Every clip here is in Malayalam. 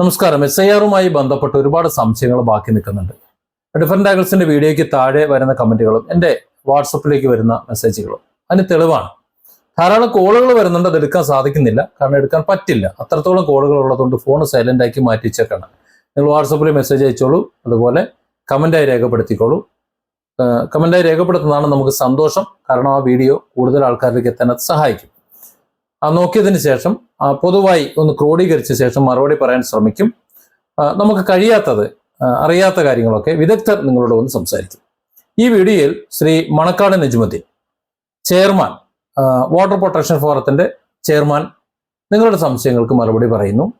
നമസ്കാരം. എസ് ഐ ആറുമായി ബന്ധപ്പെട്ട് ഒരുപാട് സംശയങ്ങൾ ബാക്കി നിൽക്കുന്നുണ്ട്. ഡിഫറെന്റ് ആംഗിൾസിന്റെ വീഡിയോയ്ക്ക് താഴെ വരുന്ന കമന്റുകളും എന്റെ വാട്സപ്പിലേക്ക് വരുന്ന മെസ്സേജുകളും അതിന് തെളിവാണ്. ധാരാളം കോളുകൾ വരുന്നുണ്ട്. അത് എടുക്കാൻ സാധിക്കുന്നില്ല. കാരണം എടുക്കാൻ പറ്റില്ല. അത്രത്തോളം കോളുകൾ ഉള്ളതുകൊണ്ട് ഫോൺ സൈലന്റ് ആക്കി മാറ്റി വെച്ചേക്കാണ്. നിങ്ങൾ വാട്സപ്പിൽ മെസ്സേജ് അയച്ചോളൂ. അതുപോലെ കമന്റായി രേഖപ്പെടുത്തിക്കോളൂ. കമന്റായി രേഖപ്പെടുത്തുന്നതാണ് നമുക്ക് സന്തോഷം. കാരണം ആ വീഡിയോ കൂടുതൽ ആൾക്കാരിലേക്ക് എത്താൻ അത് സഹായിക്കും. ആ നോക്കിയതിന് ശേഷം പൊതുവായി ഒന്ന് ക്രോഡീകരിച്ച ശേഷം മറുപടി പറയാൻ ശ്രമിക്കും. നമുക്ക് കഴിയാത്തത് അറിയാത്ത കാര്യങ്ങളൊക്കെ വിദഗ്ധർ നിങ്ങളോട് വന്ന് സംസാരിക്കും. ഈ വീഡിയോയിൽ Shri Manakkad Najmudheen chairman water protection ഫോറത്തിന്റെ ചെയർമാൻ നിങ്ങളുടെ സംശയങ്ങൾക്ക് മറുപടി പറയുന്നു.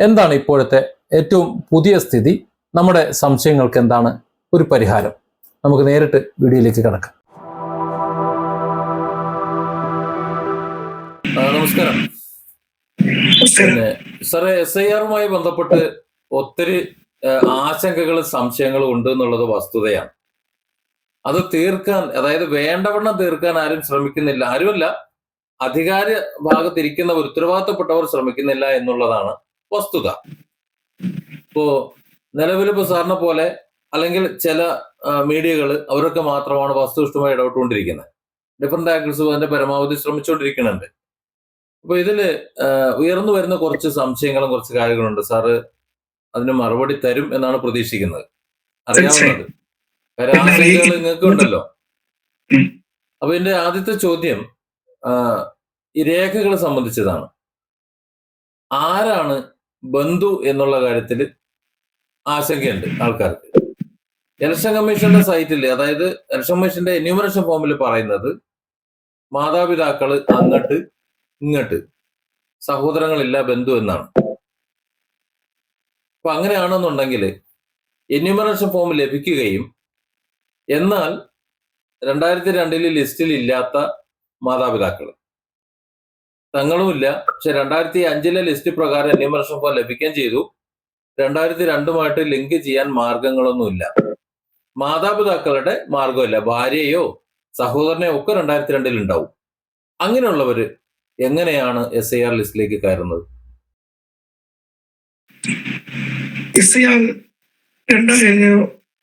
എന്താണ് ഇപ്പോഴത്തെ ഏറ്റവും പുതിയ സ്ഥിതി? നമ്മുടെ സംശയങ്ങൾക്ക് എന്താണ് ഒരു പരിഹാരം? നമുക്ക് നേരിട്ട് വീഡിയോയിലേക്ക് കിടക്കാം. നമസ്കാരം. പിന്നെ സാറേ എസ് ഐ ആറുമായി ബന്ധപ്പെട്ട് ഒത്തിരി ആശങ്കകളും സംശയങ്ങളും ഉണ്ട് എന്നുള്ളത് വസ്തുതയാണ്. അത് തീർക്കാൻ അതായത് വേണ്ടവണ്ണം തീർക്കാൻ ആരും ശ്രമിക്കുന്നില്ല. ആരുമല്ല അധികാര ഭാഗത്തിരിക്കുന്നവർ ഉത്തരവാദിത്തപ്പെട്ടവർ ശ്രമിക്കുന്നില്ല എന്നുള്ളതാണ് വസ്തുത. ഇപ്പോ നിലവിലിപ്പോ സാറിനെ പോലെ അല്ലെങ്കിൽ ചില മീഡിയകൾ അവരൊക്കെ മാത്രമാണ് വസ്തുനിഷ്ഠമായി ഇടപെട്ടുകൊണ്ടിരിക്കുന്നത്. ഡിഫറെന്റ് ആക്ടേഴ്സ് അതിന്റെ പരമാവധി ശ്രമിച്ചുകൊണ്ടിരിക്കുന്നുണ്ട്. അപ്പൊ ഇതിൽ ഉയർന്നു വരുന്ന കുറച്ച് സംശയങ്ങളും കുറച്ച് കാര്യങ്ങളുണ്ട്. സാറ് അതിന് മറുപടി തരും എന്നാണ് പ്രതീക്ഷിക്കുന്നത്. അറിയാവുന്നത്. ആശങ്കകൾ നിങ്ങൾക്ക് ഉണ്ടല്ലോ. അപ്പൊ എന്റെ ആദ്യത്തെ ചോദ്യം ഈ രേഖകളെ സംബന്ധിച്ചതാണ്. ആരാണ് ബന്ധു എന്നുള്ള കാര്യത്തിൽ ആശങ്കയുണ്ട് ആൾക്കാർക്ക്. ഇലക്ഷൻ കമ്മീഷന്റെ സൈറ്റിൽ അതായത് ഇലക്ഷൻ കമ്മീഷന്റെ എന്യൂമറേഷൻ ഫോമിൽ പറയുന്നത് മാതാപിതാക്കൾ അങ്ങട്ട് ഇങ്ങോട്ട്. സഹോദരങ്ങളില്ല ബന്ധു എന്നാണ്. അപ്പൊ അങ്ങനെയാണെന്നുണ്ടെങ്കിൽ എന്യൂമറേഷൻ ഫോം ലഭിക്കുകയും എന്നാൽ രണ്ടായിരത്തി രണ്ടിൽ ലിസ്റ്റിൽ ഇല്ലാത്ത മാതാപിതാക്കൾ. തങ്ങളുമില്ല പക്ഷെ രണ്ടായിരത്തി അഞ്ചിലെ ലിസ്റ്റ് പ്രകാരം എന്യൂമറേഷൻ ഫോം ലഭിക്കുകയും ചെയ്തു. രണ്ടായിരത്തി രണ്ടുമായിട്ട് ലിങ്ക് ചെയ്യാൻ മാർഗങ്ങളൊന്നുമില്ല. മാതാപിതാക്കളുടെ മാർഗമില്ല. ഭാര്യയോ സഹോദരനെയോ ഒക്കെ രണ്ടായിരത്തി രണ്ടിൽ ഉണ്ടാവും അങ്ങനെയുള്ളവര് എങ്ങനെയാണ് എസ് ഐ ആർ ലിസ്റ്റിലേക്ക് കയറുന്നത്? എസ് ഐ ആർ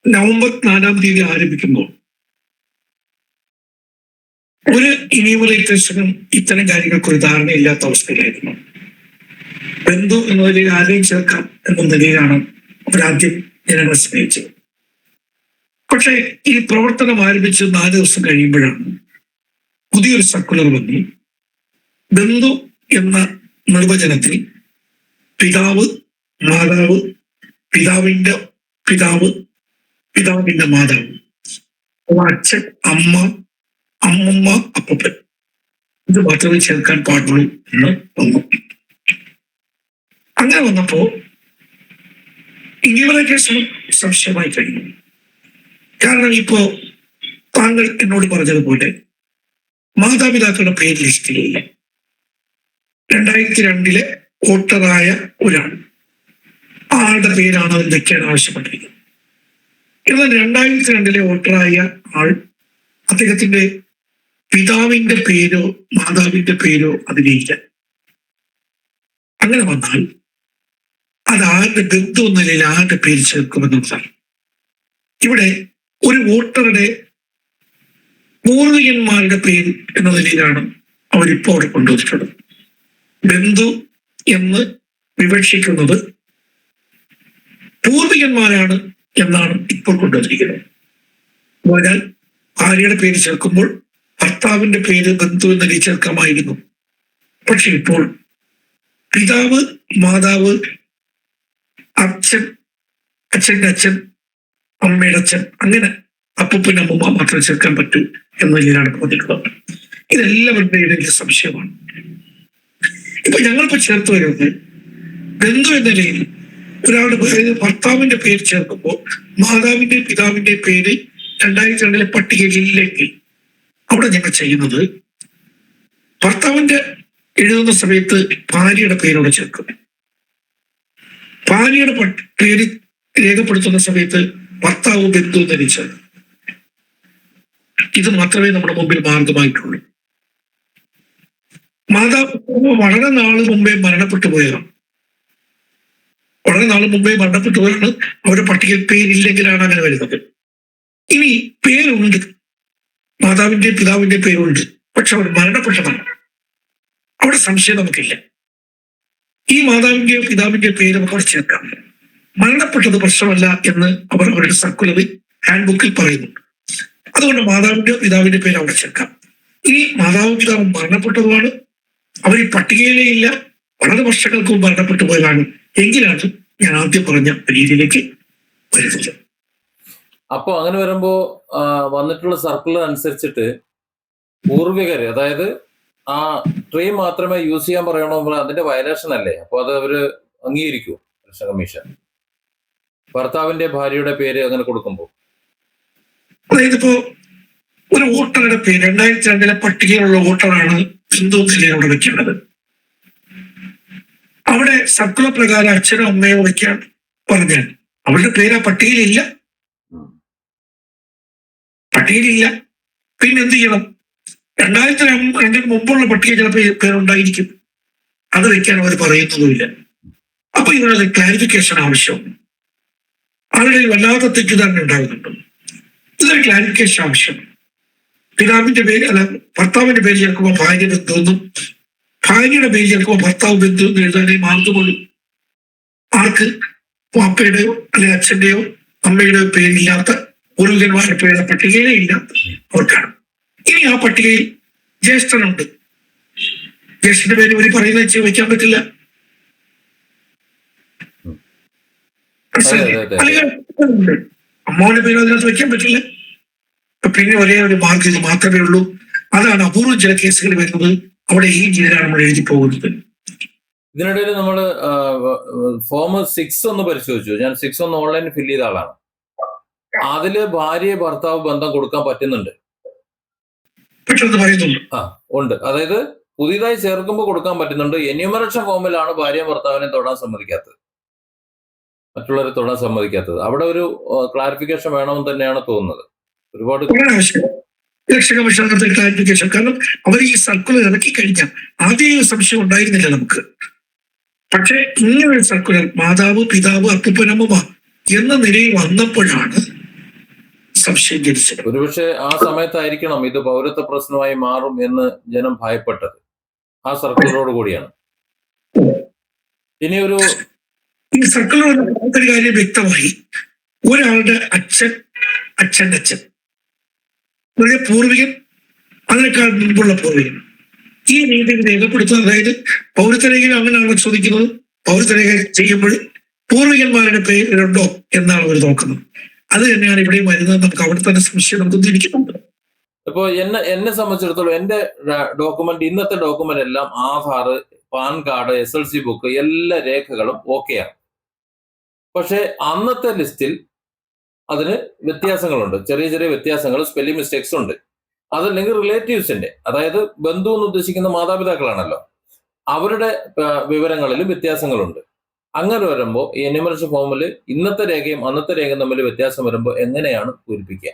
നവംബർ നാലാം തീയതി ആരംഭിക്കുമ്പോൾ ഒരു ഇനിമറേറ്റേഴ്സിനും ഇത്തരം കാര്യങ്ങൾക്ക് ധാരണയില്ലാത്ത അവസ്ഥയിലായിരുന്നു. ബന്ധു എന്നതിൽ ആരെയും ചേർക്കാം എന്ന നിലയിലാണ് അവരാദ്യം ജനങ്ങൾ സ്നേഹിച്ചത്. പക്ഷേ ഈ പ്രവർത്തനം ആരംഭിച്ച് നാല് ദിവസം കഴിയുമ്പോഴാണ് പുതിയൊരു സർക്കുലർ വന്നു. ബന്ധു എന്ന നിർവചനത്തിൽ പിതാവ് മാതാവ് പിതാവിന്റെ പിതാവ് പിതാവിന്റെ മാതാവ്. അച്ഛൻ അമ്മ അമ്മമ്മ അപ്പപ്പൻ. ഇത് മാത്രമേ ചേർക്കാൻ പാടുള്ളൂ എന്ന് വന്നു അങ്ങനെ വന്നപ്പോ കേസ് സംശയമായി കഴിഞ്ഞു. കാരണം ഇപ്പോ താങ്കൾ എന്നോട് പറഞ്ഞതുപോലെ മാതാപിതാക്കളുടെ പേര് ലിസ്റ്റിലില്ല രണ്ടായിരത്തി രണ്ടിലെ വോട്ടറായ ഒരാൾ. ആളുടെ പേരാണ് അതിൽ വെക്കാൻ ആവശ്യപ്പെട്ടിരിക്കുന്നത്. എന്നാൽ രണ്ടായിരത്തി രണ്ടിലെ വോട്ടറായ ആൾ അദ്ദേഹത്തിന്റെ പിതാവിന്റെ പേരോ മാതാവിന്റെ പേരോ അതിലില്ല അങ്ങനെ വന്നാൽ അത് ആരുടെ ബന്ധു എന്ന നിലയിൽ ആരുടെ പേര് ചേർക്കുമെന്നുള്ളതാണ് ഇവിടെ ഒരു വോട്ടറുടെ പൂർവികന്മാരുടെ പേര് എന്ന നിലയിലാണ് അവരിപ്പോൾ അവിടെ കൊണ്ടുവന്നിട്ടുള്ളത്. ബന്ധു എന്ന് വിവക്ഷിക്കുന്നത് പൂർവികന്മാരാണ് എന്നാണ് ഇപ്പോൾ കൊണ്ടുവന്നിരിക്കുന്നത്. അതിനാൽ ഭാര്യയുടെ പേര് ചേർക്കുമ്പോൾ ഭർത്താവിന്റെ പേര് ബന്ധു എന്ന രീതി ചേർക്കാമായിരുന്നു. പക്ഷെ ഇപ്പോൾ പിതാവ് മാതാവ് അച്ഛൻ അച്ഛന്റെ അച്ഛൻ അമ്മയുടെ അച്ഛൻ അങ്ങനെ അപ്പൂപ്പൻ അമ്മൂമ്മ മാത്രം ചേർക്കാൻ പറ്റൂ എന്ന നിലയിലാണ് പറഞ്ഞിട്ടുള്ളത്. ഇതെല്ലാവരുടെ ഇടയിലെ സംശയമാണ്. ഇപ്പൊ ഞങ്ങളിപ്പോ ചേർത്ത് വരുന്നത് ബന്ധു എന്ന നിലയിൽ ഒരാളുടെ ഭർത്താവിന്റെ പേര് ചേർക്കുമ്പോൾ മാതാവിന്റെ പിതാവിന്റെ പേര് രണ്ടായിരത്തി രണ്ടിലെ പട്ടികയിൽ ഇല്ലെങ്കിൽ അവിടെ ഞങ്ങൾ ചെയ്യുന്നത് ഭർത്താവിന്റെ എഴുതുന്ന സമയത്ത് ഭാര്യയുടെ പേരോടെ ചേർക്കും. ഭാര്യയുടെ പേര് രേഖപ്പെടുത്തുന്ന സമയത്ത് ഭർത്താവ് ബന്ധു ധരിച്ചത് ഇത് മാത്രമേ നമ്മുടെ മുമ്പിൽ മാർഗമായിട്ടുള്ളൂ. മാതാവ് വളരെ നാൾ മുമ്പേ മരണപ്പെട്ടു പോയതാണ് വളരെ നാൾ മുമ്പേ മരണപ്പെട്ടു പോയാണ് അവരുടെ പട്ടികയിൽ പേരില്ലെങ്കിലാണ് അങ്ങനെ വരുന്നത്. ഇനി പേരുണ്ട്. മാതാവിന്റെ പിതാവിന്റെ പേരുണ്ട്. പക്ഷെ അവർ മരണപ്പെട്ടതാണ് അവിടെ സംശയം നമുക്കില്ല. ഈ മാതാവിന്റെയോ പിതാവിന്റെയോ പേര് നമുക്ക് അവിടെ ചേർക്കാം. മരണപ്പെട്ടത് പ്രശ്നമല്ല എന്ന് അവർ അവരുടെ സർക്കുലറിൽ ഹാൻഡ് ബുക്കിൽ പറയുന്നു. അതുകൊണ്ട് മാതാവിന്റെയോ പിതാവിന്റെ പേര് അവിടെ ചേർക്കാം. ഇനി മാതാവും പിതാവും മരണപ്പെട്ടതുമാണ്. അവർ ഈ പട്ടികയിലേ ഇല്ല. വളരെ വർഷങ്ങൾക്ക് മുമ്പ് മരണപ്പെട്ടു പോയതാണ്. എങ്കിലാണ് ഞാൻ ആദ്യം പറഞ്ഞ രീതിയിലേക്ക് വരുന്നത്. അപ്പോൾ അങ്ങനെ വരുമ്പോ വന്നിട്ടുള്ള സർക്കുലർ അനുസരിച്ചിട്ട് പൂർവികര് അതായത് ആ ട്രീ മാത്രമേ യൂസ് ചെയ്യാൻ പറയണോ അതിന്റെ വയലേഷൻ അല്ലേ? അപ്പൊ അത് അവർ അംഗീകരിക്കൂ? Election commission. ഭർത്താവിന്റെ ഭാര്യയുടെ പേര് അങ്ങനെ കൊടുക്കുമ്പോൾ അതായത് ഇപ്പോ ഒരു വോട്ടറുടെ പേര് രണ്ടായിരത്തി രണ്ടിലെ പട്ടികയിലുള്ള വോട്ടറാണ് ഹിന്ദു ജില്ലയിൽ അവിടെ സക്കുലപ്രകാരം അച്ഛനോ അമ്മയോ വെക്കാൻ പറഞ്ഞാൽ അവരുടെ പേര് ആ പട്ടികയിലില്ല. പട്ടികയിലില്ല. പിന്നെ എന്ത് ചെയ്യണം? രണ്ടായിരത്തി രണ്ടിന് മുമ്പുള്ള പട്ടിക ചിലപ്പോൾ പേരുണ്ടായിരിക്കും അത് വയ്ക്കാൻ അവർ പറയുന്നതുമില്ല. അപ്പൊ ഇതിനൊരു ക്ലാരിഫിക്കേഷൻ ആവശ്യമുണ്ട് ആളുകളിൽ വല്ലാത്ത തെറ്റിദ്ധാരണ ഉണ്ടാകുന്നുണ്ട്. ഇതൊരു ക്ലാരിഫിക്കേഷൻ ആവശ്യമാണ്. പിതാവിന്റെ പേര് അല്ല ഭർത്താവിന്റെ പേര് ചേർക്കുമ്പോൾ ഭാര്യ ബന്ധു എന്നും ഭാര്യയുടെ പേര് ചേർക്കുമ്പോൾ ഭർത്താവ് ബന്ധു എന്ന് എഴുതാനേ മാർഗമുള്ളൂ. ആർക്ക്? പാപ്പയുടെയോ അല്ലെ അച്ഛന്റെയോ അമ്മയുടെയോ പേരില്ലാത്ത ഗുരുജന്മാരുടെ പേരുടെ പട്ടികയിലേ ഇല്ലാത്ത അവർക്കാണ്. ഇനി ആ പട്ടികയിൽ ജ്യേഷ്ഠനുണ്ട്. ജ്യേഷ്ഠന്റെ പേര് ഒരു പറയുന്ന വെച്ച് വെക്കാൻ പറ്റില്ല. അല്ലെങ്കിൽ അമ്മാവിന്റെ പേര് അതിനകത്ത് വെക്കാൻ പറ്റില്ല. പിന്നെ ഒരേ ഒരു മാർഗം ഇത് മാത്രമേ ഉള്ളൂ. അതാണ് അപൂർവം ചില കേസുകൾ വരുന്നത്. അവിടെ ഈ ജീവനാണ് നമ്മൾ എഴുതി പോകുന്നത്. ഇതിനിടയിൽ നമ്മൾ ഫോം സിക്സ് ഒന്ന് പരിശോധിച്ചു. ഞാൻ സിക്സ് ഒന്ന് ഓൺലൈനിൽ ഫില്ല് ചെയ്ത ആളാണ്. അതിൽ ഭാര്യ ഭർത്താവ് ബന്ധം കൊടുക്കാൻ പറ്റുന്നുണ്ട്. ആ ഉണ്ട്. അതായത് പുതിയതായി ചേർക്കുമ്പോൾ കൊടുക്കാൻ പറ്റുന്നുണ്ട്. എന്യൂമറേഷൻ ഫോമിലാണ് ഭാര്യ ഭർത്താവിനെ തൊടാൻ സമ്മതിക്കാത്തത്. മറ്റുള്ളവരെ തൊടാൻ സമ്മതിക്കാത്തത്. അവിടെ ഒരു ക്ലാരിഫിക്കേഷൻ വേണമെന്ന് തന്നെയാണ് തോന്നുന്നത്. ഒരുപാട് ഇലക്ഷൻ കമ്മീഷൻ അങ്ങനത്തെ ക്ലാരിഫിക്കേഷൻ കാരണം അവർ ഈ സർക്കുലർ ഇറക്കി കഴിഞ്ഞാൽ ആദ്യം സംശയം ഉണ്ടായിരുന്നില്ല നമുക്ക്. പക്ഷെ ഇങ്ങനെ ഒരു സർക്കുലർ മാതാവ് പിതാവ് അപ്പുപ്പനമ്മ എന്ന നിലയിൽ വന്നപ്പോഴാണ് സംശയം ജനിച്ചത്. ഒരുപക്ഷെ ആ സമയത്തായിരിക്കണം ഇത് പൗരത്വ പ്രശ്നമായി മാറും എന്ന് ജനം ഭയപ്പെട്ടത്. ആ സർക്കുലറോട് കൂടിയാണ്. ഇനി ഒരു ഈ സർക്കുലർ ഒരു കാര്യം വ്യക്തമായി. ഒരാളുടെ അച്ഛൻ അച്ഛന്റെ അച്ഛൻ ഒരു പൂർവികൻ അതിനേക്കാൾ മുമ്പുള്ള പൂർവികൻ ഈ രീതിയിൽ രേഖപ്പെടുത്തുന്നത് അതായത് പൗരത്വരേഖയിൽ അങ്ങനെയാണ് ചോദിക്കുന്നത്. പൗരത്വരേഖ ചെയ്യുമ്പോൾ പൂർവികന്മാരുടെ പേരുണ്ടോ എന്നാണ് അവർ നോക്കുന്നത്. അത് തന്നെയാണ് ഇവിടെ വരുന്നത്. നമുക്ക് അവിടെ തന്നെ സംശയം നമുക്ക് തിരിക്കുന്നുണ്ട് ഇപ്പൊ എന്നെ എന്നെ സംബന്ധിച്ചിടത്തോളം എന്റെ ഡോക്യുമെന്റ് ഇന്നത്തെ ഡോക്യുമെന്റ് എല്ലാം Aadhaar PAN card S L C book എല്ലാ രേഖകളും ഓക്കെയാണ് പക്ഷെ അന്നത്തെ ലിസ്റ്റിൽ അതിന് വ്യത്യാസങ്ങളുണ്ട്. ചെറിയ ചെറിയ വ്യത്യാസങ്ങൾ സ്പെല്ലിംഗ് മിസ്റ്റേക്സ് ഉണ്ട്. അതല്ലെങ്കിൽ റിലേറ്റീവ്സിന്റെ അതായത് ബന്ധു എന്ന് ഉദ്ദേശിക്കുന്ന മാതാപിതാക്കളാണല്ലോ. അവരുടെ വിവരങ്ങളിൽ വിവരങ്ങളിലും വ്യത്യാസങ്ങളുണ്ട്. അങ്ങനെ വരുമ്പോൾ ഈ എന്യൂമറേഷൻ ഫോമിൽ ഇന്നത്തെ രേഖയും അന്നത്തെ രേഖയും തമ്മിൽ വ്യത്യാസം വരുമ്പോൾ എങ്ങനെയാണ് പൂരിപ്പിക്കുക?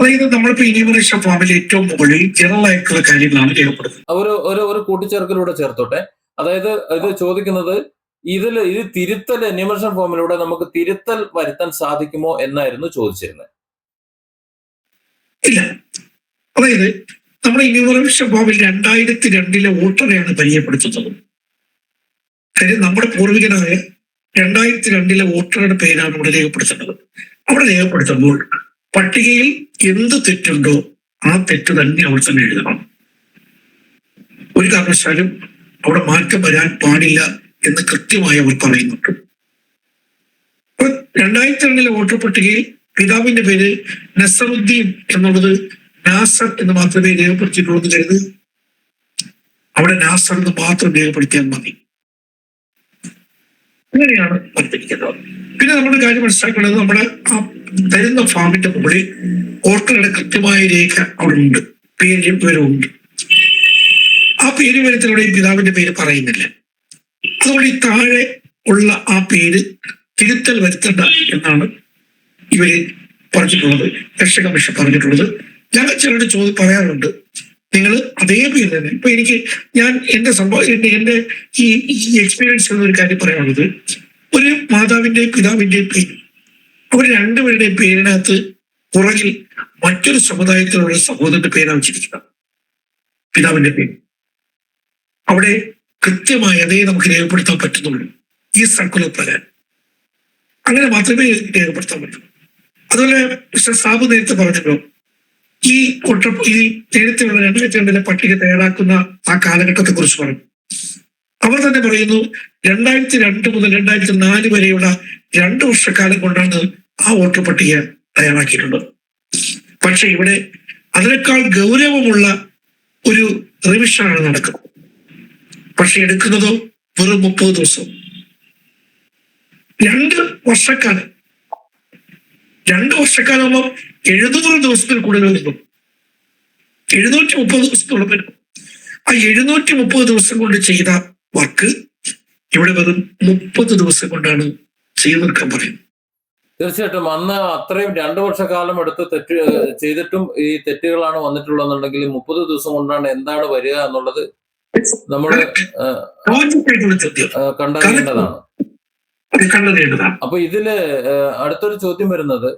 അതായത് നമ്മളിപ്പോ ഇനിമറേഷൻ ഫോമിൽ ഏറ്റവും മുകളിൽ ജനറൽ ആയിട്ടുള്ള കാര്യങ്ങളാണ് രേഖപ്പെടുത്തുന്നത്. ഒരു ഒരു കൂട്ടിച്ചേർക്കലൂടെ ചേർത്തോട്ടെ. അതായത് ഇത് ചോദിക്കുന്നത് ഇതിൽ ഇത് തിരുത്തൽ എന്യൂമറേഷൻ ഫോമിലൂടെ നമുക്ക് തിരുത്തൽ വരുത്താൻ സാധിക്കുമോ എന്നായിരുന്നു ചോദിച്ചിരുന്നത്. ഇല്ല. അതായത് നമ്മുടെ ഇനിമറേഷൻ ഫോമിൽ രണ്ടായിരത്തി രണ്ടിലെ വോട്ടറെയാണ് പരിചയപ്പെടുത്തുന്നത്. കാര്യം നമ്മുടെ പൂർവികനായ രണ്ടായിരത്തി രണ്ടിലെ വോട്ടറുടെ പേരാണ് ഇവിടെ രേഖപ്പെടുത്തേണ്ടത് അവിടെ രേഖപ്പെടുത്തുമ്പോൾ പട്ടികയിൽ എന്ത് തെറ്റുണ്ടോ ആ തെറ്റ് തന്നെ അവിടെ തന്നെ എഴുതണം. ഒരു കാരണവശാലും അവിടെ മാറ്റം വരാൻ പാടില്ല എന്ന് കൃത്യമായി അവർ പറയുന്നുണ്ട് അപ്പൊ രണ്ടായിരത്തി രണ്ടിലെ വോട്ടർ പട്ടികയിൽ പിതാവിന്റെ പേര് നസറുദ്ദീൻ എന്നുള്ളത് നാസർ എന്ന് മാത്രമേ രേഖപ്പെടുത്തിയിട്ടുള്ളൂ എന്ന് കരുത്. അവിടെ നാസർ എന്ന് മാത്രം രേഖപ്പെടുത്തിയാൽ മതി. അങ്ങനെയാണ് പറഞ്ഞിരിക്കുന്നത് പിന്നെ നമ്മുടെ കാര്യം മനസ്സിലാക്കേണ്ടത് നമ്മുടെ ആ തരുന്ന ഫാമിന്റെ മുകളിൽ വോട്ടറുടെ കൃത്യമായ രേഖ അവിടെ ഉണ്ട്. പേര് വിവരമുണ്ട് ആ പേര് വിവരത്തിലൂടെ പിതാവിന്റെ പേര് പറയുന്നില്ല. അതുകൊണ്ട് താഴെ ഉള്ള ആ പേര് തിരുത്തൽ വരുത്തണ്ട എന്നാണ് ഇവർ പറഞ്ഞിട്ടുള്ളത്. രക്ഷ കമ്മീഷൻ പറഞ്ഞിട്ടുള്ളത്. ഞങ്ങൾ ചിലരുടെ ചോദ്യം പറയാറുണ്ട്. നിങ്ങൾ അതേ പേര് തന്നെ. ഇപ്പൊ എനിക്ക് ഞാൻ എന്റെ സംഭവം എന്റെ ഈ ഈ എക്സ്പീരിയൻസ് എന്നൊരു കാര്യം പറയാനുള്ളത്. ഒരു മാതാവിന്റെയും പിതാവിന്റെയും പേര് അവർ രണ്ടുപേരുടെയും പേരിനകത്ത് പുറകിൽ മറ്റൊരു സമുദായത്തിലുള്ള സഹോദരന്റെ പേരാണ് വെച്ചിരിക്കുന്നത്. പിതാവിന്റെ പേര്. അവിടെ കൃത്യമായി അതേ നമുക്ക് രേഖപ്പെടുത്താൻ പറ്റുന്നുള്ളൂ. ഈ സർക്കുലർ പ്രകാരം അങ്ങനെ മാത്രമേ രേഖപ്പെടുത്താൻ പറ്റൂ. അതുപോലെ മിസ്റ്റർ സാബു നേരത്തെ പറഞ്ഞല്ലോ ഈ കൊട്ട ഈ നേരത്തെയുള്ള രണ്ടായിരത്തി രണ്ടിലെ പട്ടിക തയ്യാറാക്കുന്ന ആ കാലഘട്ടത്തെ കുറിച്ച് പറഞ്ഞു. അവർ തന്നെ പറയുന്നു രണ്ടായിരത്തി രണ്ട് മുതൽ രണ്ടായിരത്തി നാല് വരെയുള്ള രണ്ട് വർഷക്കാലം കൊണ്ടാണ് ആ വോട്ടർ പട്ടിക തയ്യാറാക്കിയിട്ടുള്ളത്. പക്ഷെ ഇവിടെ അതിനേക്കാൾ ഗൗരവമുള്ള ഒരു റിവിഷനാണ് നടക്കുന്നത്. പക്ഷെ എടുക്കുന്നതോ വെറും മുപ്പത് ദിവസം. രണ്ട് വർഷക്കാലം. രണ്ട് വർഷക്കാലാകുമ്പോൾ എഴുന്നൂറ് ദിവസത്തിൽ കൂടുതൽ വരുന്നു എഴുന്നൂറ്റി മുപ്പത് ദിവസത്തോളം വരും. ആ എഴുന്നൂറ്റി മുപ്പത് ദിവസം കൊണ്ട് ചെയ്ത വർക്ക് ഇവിടെ വെറും മുപ്പത് ദിവസം കൊണ്ടാണ് ചെയ്തു തീർക്കാൻ പറയുന്നത്. തീർച്ചയായിട്ടും അന്ന് അത്രയും രണ്ടു വർഷക്കാലം എടുത്ത് തെറ്റ് ചെയ്തിട്ടും ഈ തെറ്റുകളാണ് വന്നിട്ടുള്ളതെന്നുണ്ടെങ്കിൽ മുപ്പത് ദിവസം കൊണ്ടാണ് എന്താണ് വരിക എന്നുള്ളത് നമ്മൾ കണ്ടറിയേണ്ടതാണ്. അപ്പൊ ഇതിൽ അടുത്തൊരു ചോദ്യം വരുന്നത്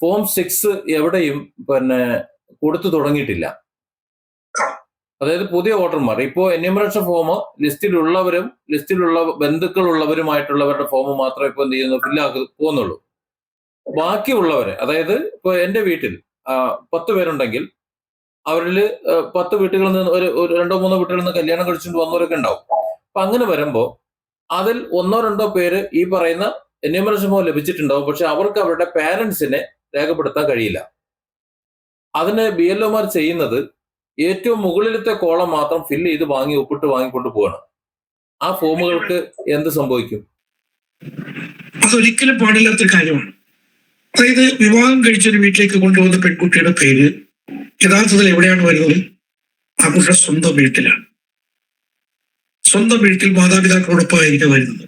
ഫോം സിക്സ് എവിടെയും പിന്നെ കൊടുത്തു തുടങ്ങിയിട്ടില്ല. അതായത് പുതിയ വോട്ടർമാർ ഇപ്പോ എന്യൂമറേഷൻ ഫോം ലിസ്റ്റിലുള്ളവരും ലിസ്റ്റിലുള്ള ബന്ധുക്കളുള്ളവരുമായിട്ടുള്ളവരുടെ ഫോം മാത്രമേ ഇപ്പൊ എന്ത് ചെയ്യുന്നു ഫില്ലാക്കി പോകുന്നുള്ളൂ ബാക്കിയുള്ളവരെ അതായത് ഇപ്പൊ എന്റെ വീട്ടിൽ പത്ത് പേരുണ്ടെങ്കിൽ അവരിൽ പത്ത് വീട്ടുകളിൽ നിന്ന് ഒരു ഒരു രണ്ടോ മൂന്നോ വീട്ടുകളിൽ നിന്ന് കല്യാണം കഴിച്ചുകൊണ്ട് വന്നവരൊക്കെ ഉണ്ടാവും. അപ്പൊ അങ്ങനെ വരുമ്പോൾ അതിൽ ഒന്നോ രണ്ടോ പേര് ഈ പറയുന്ന എന്യൂമറേഷൻ ഫോം ലഭിച്ചിട്ടുണ്ടാവും. പക്ഷെ അവർക്ക് അവരുടെ പാരന്റ്സിനെ രേഖപ്പെടുത്താൻ കഴിയില്ല. അതിന് ബി എൽ ഒമാർ ചെയ്യുന്നത് ഏറ്റവും മുകളിലത്തെ കോളം മാത്രം ഫില്ല് ചെയ്ത് വാങ്ങി ഒപ്പിട്ട് വാങ്ങിക്കൊണ്ട് പോവാണ്. ആ ഫോമുകൾക്ക് എന്ത് സംഭവിക്കും? അതൊരിക്കലും പാടില്ലാത്ത കാര്യമാണ്. അതായത് വിവാഹം കഴിച്ചൊരു വീട്ടിലേക്ക് കൊണ്ടുപോകുന്ന പെൺകുട്ടിയുടെ പേര് യഥാർത്ഥത്തിൽ എവിടെയാണ് വരുന്നത്? അവരുടെ സ്വന്തം വീട്ടിലാണ്. സ്വന്തം വീട്ടിൽ മാതാപിതാക്കളോടൊപ്പമായിരിക്കും വരുന്നത്.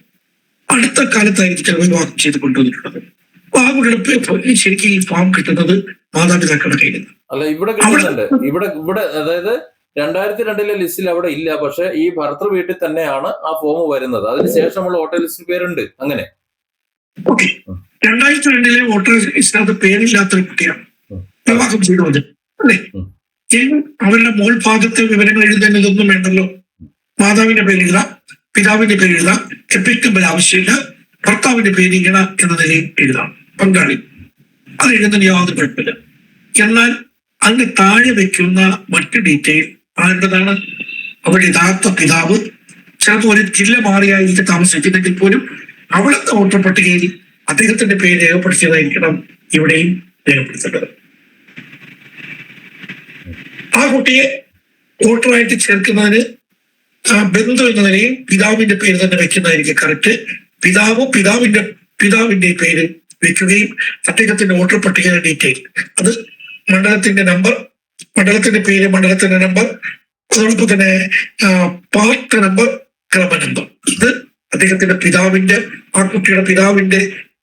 അടുത്ത കാലത്തായിരിക്കും ചിലവർ വിവാഹം ചെയ്ത് കൊണ്ടുവന്നിട്ടുള്ളത് അപ്പൊ ആ കുട്ടിയുടെ ശരിക്കും ഈ ഫാം കിട്ടുന്നത് മാതാപിതാക്കളുടെ കയ്യിൽ നിന്ന്. അല്ല ഇവിടെ കിട്ടുന്നുണ്ട്. ഇവിടെ ഇവിടെ അതായത് രണ്ടായിരത്തി രണ്ടിലെ ലിസ്റ്റിൽ അവിടെ ഇല്ല. പക്ഷെ ഈ ഭർത്തൃ വീട്ടിൽ തന്നെയാണ് ആ ഫോം വരുന്നത്. അതിനുശേഷമുള്ള വോട്ടർ ലിസ്റ്റിൽ പേരുണ്ട്. അങ്ങനെ. ഓക്കെ രണ്ടായിരത്തി രണ്ടിലെ വോട്ടർ ലിസ്റ്റിനകത്ത് പേരില്ലാത്തൊരു കുട്ടിയാണ്. വിവാഹം ചെയ്തു വന്നത് അല്ലേ? അവരുടെ മോൾ ഭാഗത്ത് വിവരങ്ങൾ എഴുതാൻ ഇതൊന്നും വേണ്ടല്ലോ. മാതാവിന്റെ പേര് എഴുതാം പിതാവിന്റെ പേര് എഴുതാം എപ്പിക് നമ്പർ ആവശ്യമില്ല ഭർത്താവിന്റെ പേര് ഇങ്ങനെ എന്ന നിലയിൽ എഴുതാം. പങ്കാളി. അത് എഴുതുന്ന യാതൊരു കുഴപ്പമില്ല. എന്നാൽ അതിന് താഴെ വെക്കുന്ന മറ്റു ഡീറ്റെയിൽ ആരുടേതാണ്? അവരുടെ യഥാർത്ഥ പിതാവ്. ചിലപ്പോൾ ഒരു ജില്ല മാറിയായിരിക്കും താമസിക്കുന്നെങ്കിൽ പോലും അവിടുത്തെ വോട്ടർ പട്ടികയിൽ അദ്ദേഹത്തിന്റെ പേര് രേഖപ്പെടുത്തിയതായിരിക്കണം ഇവിടെയും രേഖപ്പെടുത്തേണ്ടത്. കുട്ടിയെ വോട്ടറായിട്ട് ചേർക്കുന്നതിന് ആ ബന്ധു എന്ന നിലയിൽ പിതാവിന്റെ പേര് തന്നെ വെക്കുന്നതായിരിക്കും കറക്റ്റ് പിതാവും പിതാവിന്റെ പിതാവിന്റെ പേര് വെക്കുകയും അദ്ദേഹത്തിന്റെ വോട്ടർ പട്ടികയുടെ ഡീറ്റെയിൽ അത് മണ്ഡലത്തിന്റെ നമ്പർ മണ്ഡലത്തിന്റെ പേര് മണ്ഡലത്തിന്റെ നമ്പർ അതോടൊപ്പം തന്നെ പാർട്ട് നമ്പർ ക്രമ നമ്പർ ഇത് അദ്ദേഹത്തിന്റെ പിതാവിന്റെ ആ കുട്ടിയുടെ പിതാവിന്റെ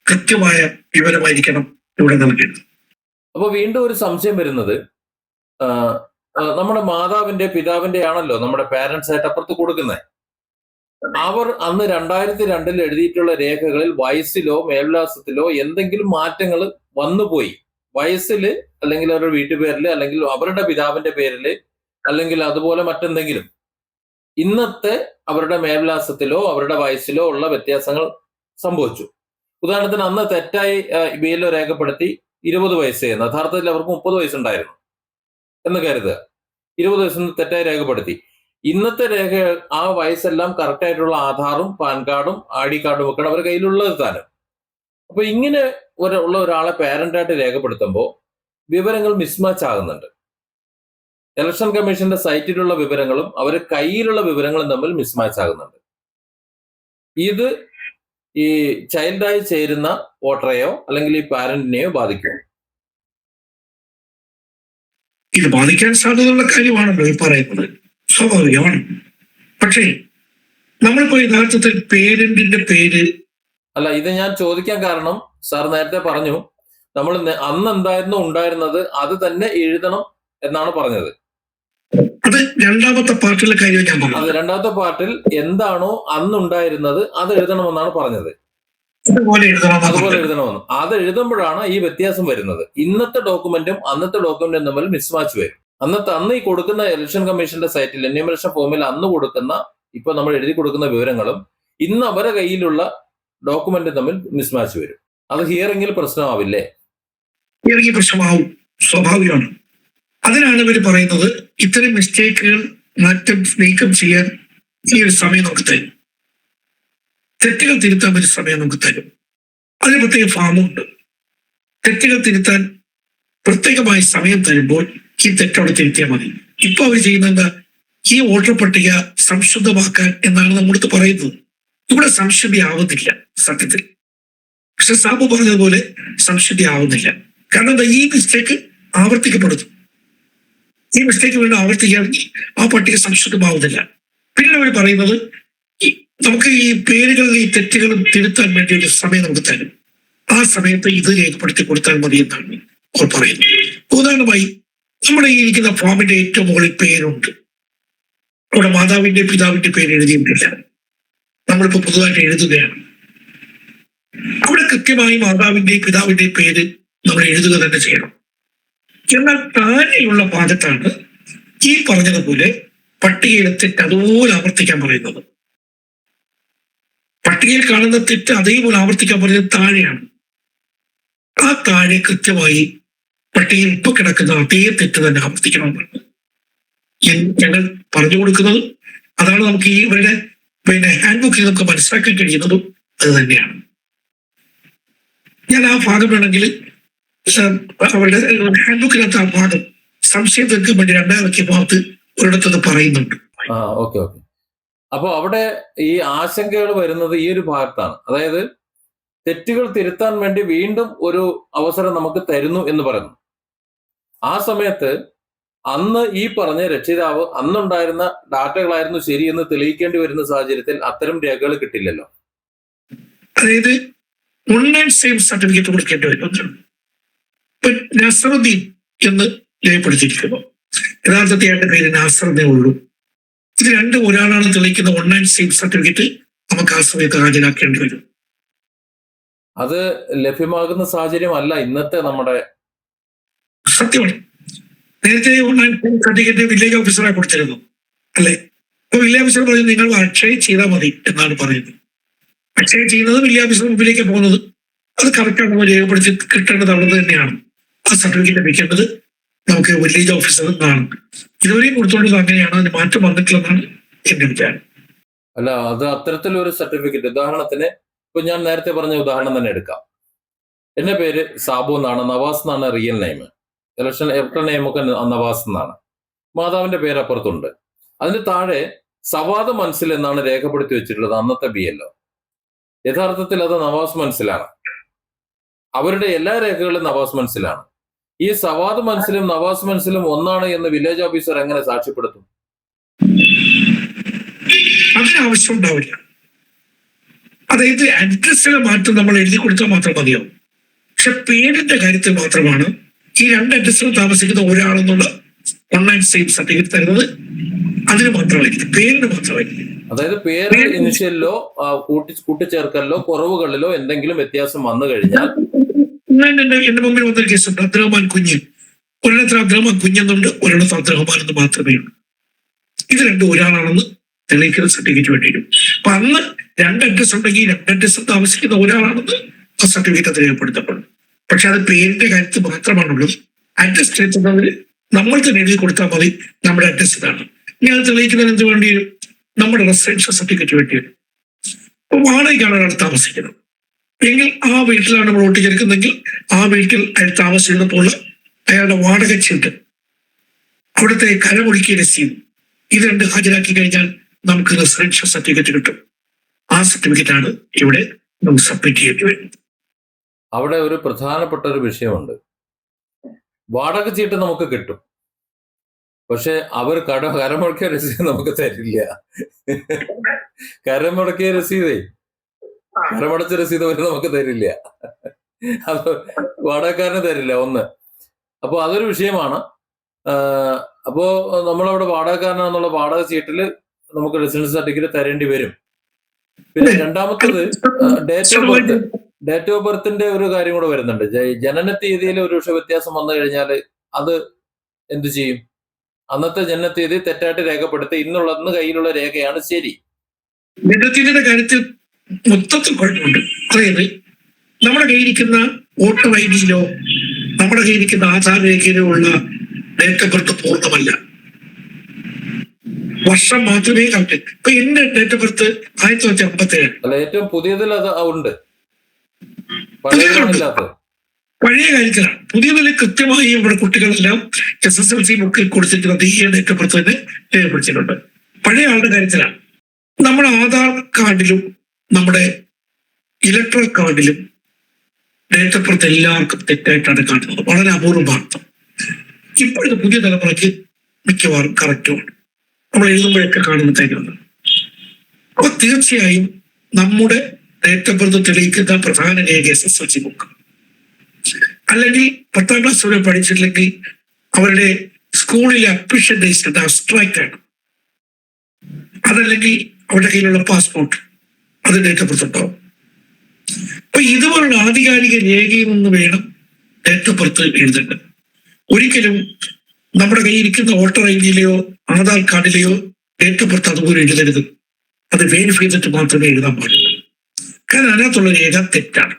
കൃത്യമായ വിവരമായിരിക്കണം ഇവിടെ നൽകിയത്. അപ്പൊ വീണ്ടും ഒരു സംശയം വരുന്നത് നമ്മുടെ മാതാവിന്റെ പിതാവിന്റെ ആണല്ലോ നമ്മുടെ പാരന്റ്സ് ആയിട്ട് അപ്പുറത്ത് കൊടുക്കുന്നത് അവർ അന്ന് രണ്ടായിരത്തി രണ്ടിൽ എഴുതിയിട്ടുള്ള രേഖകളിൽ വയസ്സിലോ മേൽവിലാസത്തിലോ എന്തെങ്കിലും മാറ്റങ്ങൾ വന്നുപോയി. വയസ്സിൽ അല്ലെങ്കിൽ അവരുടെ വീട്ടുപേരിൽ അല്ലെങ്കിൽ അവരുടെ പിതാവിന്റെ പേരിൽ അല്ലെങ്കിൽ അതുപോലെ മറ്റെന്തെങ്കിലും. ഇന്നത്തെ അവരുടെ മേൽവിലാസത്തിലോ അവരുടെ വയസ്സിലോ ഉള്ള വ്യത്യാസങ്ങൾ സംഭവിച്ചു. ഉദാഹരണത്തിന് അന്ന് തെറ്റായി ഇവയിലോ രേഖപ്പെടുത്തി ഇരുപത് വയസ്സ് ചെയ്യുന്ന യഥാർത്ഥത്തിൽ അവർക്ക് മുപ്പത് വയസ്സുണ്ടായിരുന്നു. എന്ന് കരുതുക. ഇരുപത് ദിവസം തെറ്റായി രേഖപ്പെടുത്തി. ഇന്നത്തെ രേഖ ആ വയസ്സെല്ലാം കറക്റ്റ് ആയിട്ടുള്ള ആധാറും പാൻ കാർഡും ഐ ഡി കാർഡും ഒക്കെ അവരുടെ കയ്യിലുള്ളത് താനും അപ്പൊ ഇങ്ങനെ ഒരു ഉള്ള ഒരാളെ പാരന്റായിട്ട് രേഖപ്പെടുത്തുമ്പോൾ വിവരങ്ങൾ മിസ്മാച്ച് ആകുന്നുണ്ട്. ഇലക്ഷൻ കമ്മീഷന്റെ സൈറ്റിലുള്ള വിവരങ്ങളും അവരുടെ കയ്യിലുള്ള വിവരങ്ങളും തമ്മിൽ മിസ്മാച്ച് ആകുന്നുണ്ട്. ഇത് ഈ ചൈൽഡായി ചേരുന്ന വോട്ടറെയോ അല്ലെങ്കിൽ ഈ പാരന്റിനെയോ ബാധിക്കും. ഇത് ബാധിക്കാൻ സാധ്യതയുള്ള കാര്യമാണല്ലോ ഈ പറയുന്നത്. സ്വാഭാവികമാണ്. പക്ഷേ നമ്മളിപ്പോ യഥാർത്ഥത്തിൽ പേരന്റിന്റെ പേര് അല്ല ഇത് ഞാൻ ചോദിക്കാൻ കാരണം സാർ നേരത്തെ പറഞ്ഞു നമ്മൾ അന്ന് എന്തായിരുന്നു ഉണ്ടായിരുന്നത് അത് തന്നെ എഴുതണം എന്നാണ് പറഞ്ഞത്. അത് രണ്ടാമത്തെ പാർട്ടിലെ കാര്യം ഞാൻ അത് പറഞ്ഞു. രണ്ടാമത്തെ പാർട്ടിൽ എന്താണോ അന്നുണ്ടായിരുന്നത് അത് എഴുതണമെന്നാണ് പറഞ്ഞത്. അതുപോലെ എഴുതണം അതുപോലെ എഴുതണമെന്ന്. അത് എഴുതുമ്പോഴാണ് ഈ വ്യത്യാസം വരുന്നത്. ഇന്നത്തെ ഡോക്യുമെന്റും അന്നത്തെ ഡോക്യുമെന്റും തമ്മിൽ മിസ്മാച്ച് വരും. അന്നത്തെ അന്ന് ഈ കൊടുക്കുന്ന ഇലക്ഷൻ കമ്മീഷന്റെ സൈറ്റിൽ എന്യൂമറേഷൻ ഫോമിൽ അന്ന് കൊടുക്കുന്ന ഇപ്പൊ നമ്മൾ എഴുതി കൊടുക്കുന്ന വിവരങ്ങളും ഇന്ന് അവരെ കയ്യിലുള്ള ഡോക്യുമെന്റും തമ്മിൽ മിസ്മാച്ച് വരും. അത് ഹിയറിംഗിൽ പ്രശ്നമാവില്ലേ? ഹിയറിംഗിൽ പ്രശ്നമാവും. സ്വാഭാവികമാണ്. അതിനാണ് ഇവർ പറയുന്നത് ഇത്തരം മിസ്റ്റേക്കുകൾ മാറ്റം നീക്കം ചെയ്യാൻ ഈ ഒരു സമയം നമുക്ക് തരും. തെറ്റുകൾ തിരുത്താൻ ഒരു സമയം നമുക്ക് തരും. അതിന് പ്രത്യേക ഫാമുണ്ട് തെറ്റുകൾ തിരുത്താൻ പ്രത്യേകമായി സമയം തരുമ്പോൾ ഈ തെറ്റവിടെ തിരുത്തിയാൽ മതി. ഇപ്പൊ അവർ ചെയ്യുന്നത് ഈ വോട്ടർ പട്ടിക സംശുദ്ധമാക്കാൻ എന്നാണ് നമ്മളടുത്ത് പറയുന്നത്. ഇവിടെ സംശുദ്ധി ആവുന്നില്ല സത്യത്തിൽ. പക്ഷെ സാബു പറഞ്ഞതുപോലെ സംശുദ്ധി ആവുന്നില്ല കാരണം എന്താ? ഈ മിസ്റ്റേക്ക് ആവർത്തിക്കപ്പെടുന്നു. ഈ മിസ്റ്റേക്ക് വീണ്ടും ആവർത്തിക്കുകയാണെങ്കിൽ ആ പട്ടിക സംശുദ്ധമാവുന്നില്ല. പിന്നീട് അവർ പറയുന്നത് നമുക്ക് ഈ പേരുകളിൽ ഈ തെറ്റുകളും തിരുത്താൻ വേണ്ടി ഒരു സമയം നമുക്ക് തരും. ആ സമയത്ത് ഇത് രേഖപ്പെടുത്തി കൊടുത്താൽ മതി എന്നാണ് അവർ പറയുന്നത്. ഉദാഹരണമായി നമ്മുടെ ഈ ഇരിക്കുന്ന ഫോമിന്റെ ഏറ്റവും മുകളിൽ പേരുണ്ട്. അവിടെ മാതാവിന്റെ പിതാവിന്റെ പേര് എഴുതിയിട്ടില്ല. നമ്മളിപ്പോ പുതുതായിട്ട് എഴുതുകയാണ്. അവിടെ കൃത്യമായി മാതാവിന്റെയും പിതാവിന്റെയും പേര് നമ്മൾ എഴുതുക തന്നെ ചെയ്യണം. എന്നാൽ താഴെയുള്ള ഭാഗത്താണ് ഈ പറഞ്ഞതുപോലെ പട്ടികയിലെ തെറ്റ് അതുപോലെ ആവർത്തിക്കാൻ പറയുന്നത്. പട്ടികയിൽ കാണുന്ന തെറ്റ് അതേപോലെ ആവർത്തിക്കാൻ പറഞ്ഞത് താഴെയാണ്. ആ താഴെ കൃത്യമായി പട്ടികയിൽ ഇപ്പൊ കിടക്കുന്ന അതേ തെറ്റ് തന്നെ ആവർത്തിക്കണമെന്നാണ്. ഞങ്ങൾ പറഞ്ഞു കൊടുക്കുന്നത് അതാണ് നമുക്ക് ഈ ഇവരുടെ പിന്നെ ഹാൻഡ് ബുക്കിൽ നമുക്ക് മനസ്സിലാക്കാൻ കഴിയുന്നതും അത് തന്നെയാണ്. ഞാൻ ആ ഭാഗം വേണമെങ്കിൽ അവരുടെ ഹാൻഡ് ബുക്കിനകത്ത് ആ ഭാഗം സംശയം തീർക്കാൻ വേണ്ടി രണ്ടാമത്തെ ഭാഗത്ത് ഒരിടത്തത് പറയുന്നുണ്ട്. Okay okay. അപ്പൊ അവിടെ ഈ ആശങ്കകൾ വരുന്നത് ഈ ഒരു ഭാഗത്താണ്. അതായത് തെറ്റുകൾ തിരുത്താൻ വേണ്ടി വീണ്ടും ഒരു അവസരം നമുക്ക് തരുന്നു എന്ന് പറയുന്നു. ആ സമയത്ത് അന്ന് ഈ പറഞ്ഞ രക്ഷിതാവ് അന്നുണ്ടായിരുന്ന ഡാറ്റകളായിരുന്നു ശരിയെന്ന് തെളിയിക്കേണ്ടി വരുന്ന സാഹചര്യത്തിൽ അത്തരം രേഖകൾ കിട്ടില്ലല്ലോ. അതായത് ഓൺലൈൻ സെയിം സർട്ടിഫിക്കറ്റ് കൊടുക്കേണ്ടി വരും. നസറുദ്ദീൻ എന്ന് രേഖപ്പെടുത്തിയിരിക്കുന്നു. യഥാർത്ഥത്തിൽ പേര് ഉള്ളൂ. ഇത് രണ്ടും ഒരാളാണ് തെളിയിക്കുന്ന ഓൺലൈൻ സെയിം സർട്ടിഫിക്കറ്റ് നമുക്ക് ആ സമയത്ത് ഹാജരാക്കേണ്ടി വരും. അത് ലഭ്യമാകുന്ന സാഹചര്യം അല്ല ഇന്നത്തെ നമ്മുടെ സത്യമാണ്. നേരത്തെ ഓൺലൈൻ സർട്ടിഫിക്കറ്റ് വില്ലേജ് ഓഫീസറെ കൊടുത്തിരുന്നു അല്ലെ? അപ്പൊ വില്ലേജ് ഓഫീസർ പറഞ്ഞു നിങ്ങൾ അക്ഷയ ചെയ്താൽ മതി എന്നാണ് പറയുന്നത്. അക്ഷയ ചെയ്യുന്നത് വില്ലേജ് ഓഫീസർ മുമ്പിലേക്ക് പോകുന്നത്. അത് കറക്റ്റ് ആണെന്ന് രേഖപ്പെടുത്തി കിട്ടേണ്ടത് അവിടെ തന്നെയാണ്. ആ സർട്ടിഫിക്കറ്റ് ലഭിക്കേണ്ടത് നമുക്ക് വില്ലേജ് ഓഫീസർ എന്നാണ് ഇതുവരെയും കൊടുത്തോണ്ടത് അങ്ങനെയാണ്. അതിന് മാറ്റം വന്നിട്ടില്ലെന്നാണ് എന്റെ വിചാരം അല്ല അത് അത്തരത്തിലൊരു സർട്ടിഫിക്കറ്റ് ഉദാഹരണത്തിന് ഇപ്പൊ ഞാൻ നേരത്തെ പറഞ്ഞ ഉദാഹരണം തന്നെ എടുക്കാം. എന്റെ പേര് സാബു എന്നാണ്. നവാസ് എന്നാണ് real name election electoral name ഒക്കെ നവാസ് എന്നാണ്. മാതാവിന്റെ പേര് അപ്പുറത്തുണ്ട് അതിന് താഴെ സവാദ് മനസ്സിൽ എന്നാണ് രേഖപ്പെടുത്തി വെച്ചിട്ടുള്ളത് അന്നത്തെ ബി എല്ലോ യഥാർത്ഥത്തിൽ അത് നവാസ് മനസ്സിലാണ്. അവരുടെ എല്ലാ രേഖകളും നവാസ് മനസ്സിലാണ്. ഈ സവാദ് മനസ്സിലും നവാസ് മനസ്സിലും ഒന്നാണ് എന്ന് വില്ലേജ് ഓഫീസർ എങ്ങനെ സാക്ഷ്യപ്പെടുത്തും? അതിന് ആവശ്യം ഉണ്ടാവില്ല. അതായത് അഡ്രസ്സിലെ മാറ്റം നമ്മൾ എഴുതി കൊടുത്താൽ മാത്രം മതിയാവും. പക്ഷെ പേരിന്റെ കാര്യത്തിൽ മാത്രമാണ് ഈ രണ്ട് അഡ്രസ്സിൽ താമസിക്കുന്ന ഒരാളെന്നുള്ള ഓൺലൈൻ സെയിം സർട്ടിഫിക്കറ്റ് തരുന്നത്. അതിന് മാത്രമായിരിക്കും. പേരിന് മാത്രമായിരിക്കും. അതായത് പേര് ഇനിഷ്യലിലോ കൂട്ടി കൂട്ടിച്ചേർക്കലിലോ കുറവുകളിലോ എന്തെങ്കിലും വ്യത്യാസം വന്നു കഴിഞ്ഞാൽ ഞാൻ എന്റെ എന്റെ മുമ്പിൽ വന്നൊരു കേസുണ്ട്. അബ്ദുറഹ്മാൻ കുഞ്ഞ്. ഒരിടത്ത് അബ്ദുറഹ്മാൻ കുഞ്ഞെന്നുണ്ട് ഒരിടത്ത് അബ്ദുറഹ്മാൻ എന്ന് മാത്രമേ ഉള്ളൂ. ഇത് രണ്ടും ഒരാളാണെന്ന് തെളിയിക്കുന്ന സർട്ടിഫിക്കറ്റ് വേണ്ടി വരും. അപ്പൊ അന്ന് രണ്ട് അഡ്രസ് ഉണ്ടെങ്കിൽ രണ്ട് അഡ്രസ് താമസിക്കുന്ന ഒരാളാണെന്ന് ആ സർട്ടിഫിക്കറ്റ് രേഖപ്പെടുത്തപ്പെടും പക്ഷെ അത് പേരിന്റെ കാര്യത്തിൽ മാത്രമാണുള്ളത്. അഡ്രസ് ചേർത്തുന്നതിന് നമ്മൾ തന്നെ എഴുതി കൊടുത്താൽ മതി നമ്മുടെ അഡ്രസ് ഇതാണ്. ഞാൻ തെളിയിക്കുന്നതിന് എന്ത് വേണ്ടി വരും? നമ്മുടെ റെസിഡൻഷ്യൽ സർട്ടിഫിക്കറ്റ് വേണ്ടി വരും. അപ്പൊ വാടകയ്ക്കാണ് ഒരാൾ താമസിക്കുന്നത്. എങ്കിൽ ആ വീട്ടിലാണ് നമ്മൾ വോട്ട് ചേർക്കുന്നെങ്കിൽ ആ വീട്ടിൽ അയാൾ പോലെ അയാളുടെ വാടക ചീട്ട് അവിടുത്തെ കരമൊഴുക്കിയ രസീത് ഇത് രണ്ട് ഹാജരാക്കി കഴിഞ്ഞാൽ നമുക്ക് റെസിഡൻഷ്യൽ സർട്ടിഫിക്കറ്റ് കിട്ടും. ആ സർട്ടിഫിക്കറ്റ് ആണ് ഇവിടെ നമുക്ക് സബ്മിറ്റ് ചെയ്യേണ്ടി വരുന്നത്. അവിടെ ഒരു പ്രധാനപ്പെട്ട ഒരു വിഷയമുണ്ട്. വാടക ചീട്ട് നമുക്ക് കിട്ടും. പക്ഷെ അവർ കട കരമുടക്കിയ രസീത് നമുക്ക് തരില്ല. കരമുടക്കിയ രസീതേ കരമടച്ച രസീത് വരെ നമുക്ക് തരില്ല. അത് വാടകക്കാരന് തരില്ല ഒന്ന്. അപ്പോൾ അതൊരു വിഷയമാണ്. അപ്പോൾ അപ്പോ നമ്മളവിടെ വാടകക്കാരനാന്നുള്ള വാടക ചീട്ടിൽ നമുക്ക് റെസിഡൻസ് സർട്ടിഫിക്കറ്റ് തരേണ്ടി വരും. പിന്നെ രണ്ടാമത്തത് date of birth date of ബർത്തിന്റെ ഒരു കാര്യം കൂടെ വരുന്നുണ്ട്. ജനന തീയതിയിൽ ഒരു പക്ഷെ വ്യത്യാസം വന്നു കഴിഞ്ഞാൽ അത് എന്തു ചെയ്യും? അന്നത്തെ ജനന തീയതി തെറ്റായിട്ട് രേഖപ്പെടുത്തി ഇന്നുള്ള കയ്യിലുള്ള രേഖയാണ് ശരി. കാര്യത്തിൽ മൊത്തത്തിൽ കുഴപ്പമുണ്ട് അതായത് നമ്മുടെ കയ്യിരിക്കുന്ന വോട്ടർ ഐ ഡിയിലോ നമ്മുടെ കയ്യിരിക്കുന്ന ആധാർ രേഖയിലോ ഉള്ള ഡേറ്റ് ഓഫ് ബർത്ത് പൂർണമല്ല. വർഷം മാത്രമേ കറക്റ്റ് ഇപ്പൊ എന്റെ ഡേറ്റ് ഓഫ് ബർത്ത് ആയിരത്തി തൊള്ളായിരത്തി അമ്പത്തി ഏഴ് ഏറ്റവും പുതിയതിൽ അത് ഉണ്ട്. പഴയ കാര്യത്തിലാണ് പുതിയതിൽ കൃത്യമായി ഇവിടെ കുട്ടികളെല്ലാം എസ് എസ് എൽ സി ബുക്കിൽ കൊടുത്തിരിക്കുന്നത് ഈ ഡേറ്റ് ഓഫ് ബർത്ത് തന്നെ രേഖപ്പെടുത്തിയിട്ടുണ്ട്. പഴയ ആളുടെ കാര്യത്തിലാണ് നമ്മുടെ ആധാർ കാർഡിലും നമ്മുടെ ഇലക്ട്രൽ കാർഡിലും ഡേറ്റ് ഓഫ് ബർത്ത് എല്ലാവർക്കും തെറ്റായിട്ടാണ് കാണുന്നത്. വളരെ അപൂർവമാണ് ഇപ്പോഴത്തെ പുതിയ തലമുറയ്ക്ക് മിക്കവാറും കറക്റ്റുമാണ് നമ്മൾ എഴുതുമ്പോഴൊക്കെ കാണുന്ന കാര്യമാണ്. അപ്പൊ തീർച്ചയായും നമ്മുടെ ഡേറ്റ് ഓഫ് ബർത്ത് തെളിയിക്കുന്ന പ്രധാന രേഖ S S L C book അല്ലെങ്കിൽ പത്താം ക്ലാസ് വരെ പഠിച്ചിട്ടില്ലെങ്കിൽ അവരുടെ സ്കൂളിലെ അഡ്മിഷൻ രജിസ്റ്റർ അബ്സ്ട്രാക്ട് ആണ്. അതല്ലെങ്കിൽ അവരുടെ കയ്യിലുള്ള പാസ്പോർട്ട് അത് ഡേറ്റ് അപ്പൊ ഇതുപോലുള്ള ആധികാരിക രേഖയിൽ നിന്ന് വേണം ഡേറ്റ് പുറത്ത് എഴുതേണ്ടത്. ഒരിക്കലും നമ്മുടെ കയ്യിൽ ഇരിക്കുന്ന വോട്ടർ ഐ ഡിയിലെയോ ആധാർ കാർഡിലെയോ ഡേറ്റ് പുറത്ത് അതുപോലെ എഴുതരുത്. അത് വെരിഫൈ ചെയ്തിട്ട് മാത്രമേ എഴുതാൻ പാടുള്ളൂ. കാരണം അതിനകത്തുള്ള രേഖ തെറ്റാണ്.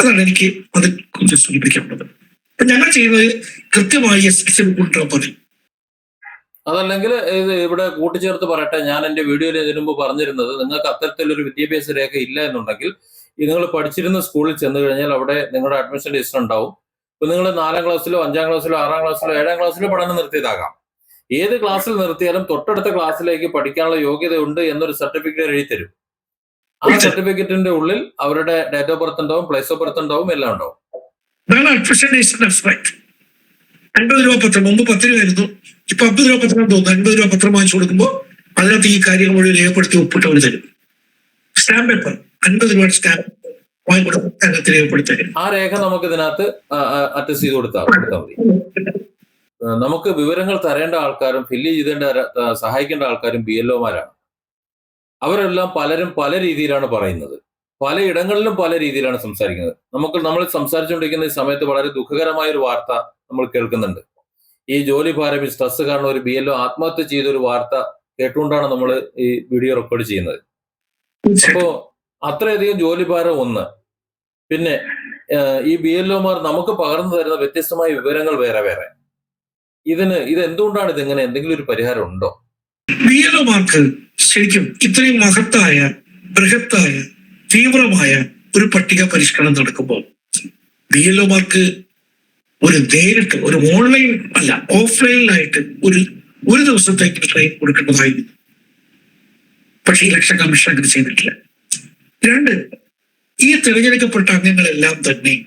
അതാണ് എനിക്ക് അത് കുറിച്ച് സൂചിപ്പിക്കാനുള്ളത്. അപ്പൊ ഞങ്ങൾ ചെയ്യുന്നത് കൃത്യമായി എസ് എസ് കൊണ്ടുവരാൻ മതി അതല്ലെങ്കിൽ ഇത് ഇവിടെ കൂട്ടിച്ചേർത്ത് പറയട്ടെ ഞാൻ എന്റെ വീഡിയോയിൽ ഇതിനു മുമ്പ് പറഞ്ഞിരുന്നത് നിങ്ങൾക്ക് അത്തരത്തിലൊരു വിദ്യാഭ്യാസ രേഖ ഇല്ല എന്നുണ്ടെങ്കിൽ നിങ്ങൾ പഠിച്ചിരുന്ന സ്കൂളിൽ ചെന്ന് കഴിഞ്ഞാൽ അവിടെ നിങ്ങളുടെ അഡ്മിഷൻ ലിസ്റ്റ് ഉണ്ടാവും. ഇപ്പൊ നിങ്ങൾ നാലാം ക്ലാസ്സിലോ അഞ്ചാം ക്ലാസ്സിലോ ആറാം ക്ലാസ്സിലോ ഏഴാം ക്ലാസ്സിലോ പഠനം നിർത്തിയതാകാം. ഏത് ക്ലാസ്സിൽ നിർത്തിയാലും തൊട്ടടുത്ത ക്ലാസ്സിലേക്ക് പഠിക്കാനുള്ള യോഗ്യത ഉണ്ട് എന്നൊരു സർട്ടിഫിക്കറ്റ് എഴുതി തരും. ആ സർട്ടിഫിക്കറ്റിന്റെ ഉള്ളിൽ അവരുടെ ഡേറ്റ് ഓഫ് ബർത്ത് ഉണ്ടാവും പ്ലേസ് ഓഫ് ബർത്ത് ഉണ്ടാവും എല്ലാം ഉണ്ടാവും അതാണ് അഡ്മിഷൻ രജിസ്റ്റർ അബ്സ്ട്രാക്ട് അൻപത് രൂപ പത്രം മുമ്പ് പത്ത് രൂപയായിരുന്നു ഇപ്പൊ അമ്പത് രൂപ പത്രം തോന്നുന്നു. അൻപത് രൂപ പത്രം വാങ്ങിച്ചു കൊടുക്കുമ്പോൾ അതിനകത്ത് ഈ കാര്യങ്ങൾ മുഴുവൻ രേഖപ്പെടുത്തി ഒപ്പിട്ട് അവർ തരും. സ്റ്റാമ്പ് പേപ്പർ അൻപത് രൂപയുടെ സ്റ്റാമ്പ് വാങ്ങിക്കൊടുക്കും അതിനകത്ത് ആ രേഖ നമുക്ക് ഇതിനകത്ത് അറ്റസ്റ്റ് ചെയ്ത് കൊടുത്താൽ മതി നമുക്ക് വിവരങ്ങൾ തരേണ്ട ആൾക്കാരും ഫില്ല് ചെയ്തേണ്ട സഹായിക്കേണ്ട ആൾക്കാരും ബി എൽ ഒമാരാണ് അവരെല്ലാം പലരും പല രീതിയിലാണ് പറയുന്നത്. പല ഇടങ്ങളിലും പല രീതിയിലാണ് സംസാരിക്കുന്നത്. നമുക്ക് നമ്മൾ സംസാരിച്ചുകൊണ്ടിരിക്കുന്ന ഈ സമയത്ത് വളരെ ദുഃഖകരമായ ഒരു വാർത്ത നമ്മൾ കേൾക്കുന്നുണ്ട്. ഈ ജോലി ഭാരം ഈ സ്ട്രെസ് കാരണം ഒരു ബി എൽ ഒ ആത്മഹത്യ ചെയ്ത ഒരു വാർത്ത കേട്ടുകൊണ്ടാണ് നമ്മൾ ഈ വീഡിയോ റെക്കോർഡ് ചെയ്യുന്നത്. അപ്പോ അത്രയധികം ജോലി ഭാരം ഒന്ന്. പിന്നെ ഈ ബി എൽ ഒമാർ നമുക്ക് പകർന്നു തരുന്ന വ്യത്യസ്തമായ വിവരങ്ങൾ വേറെ വേറെ. ഇതിന് ഇത് എന്തുകൊണ്ടാണ് ഇതിങ്ങനെ എന്തെങ്കിലും ഒരു പരിഹാരം ഉണ്ടോ? ബി എൽ ഒമാർക്ക് ശരിക്കും ഇത്രയും മഹത്തായ ബൃഹത്തായ തീവ്രമായ ഒരു പട്ടിക പരിഷ്കരണം നടക്കുമ്പോൾ ബി എൽ ഒമാർക്ക് ഒരു നേരിട്ട് ഒരു ഓൺലൈൻ അല്ല ഓഫ്ലൈനിലായിട്ട് ഒരു ഒരു ദിവസത്തേക്ക് ട്രെയിൻ കൊടുക്കേണ്ടതായിരുന്നു. പക്ഷേ ഇലക്ഷൻ കമ്മീഷൻ അങ്ങനെ ചെയ്തിട്ടില്ല. രണ്ട് ഈ തിരഞ്ഞെടുക്കപ്പെട്ട അംഗങ്ങളെല്ലാം തന്നെ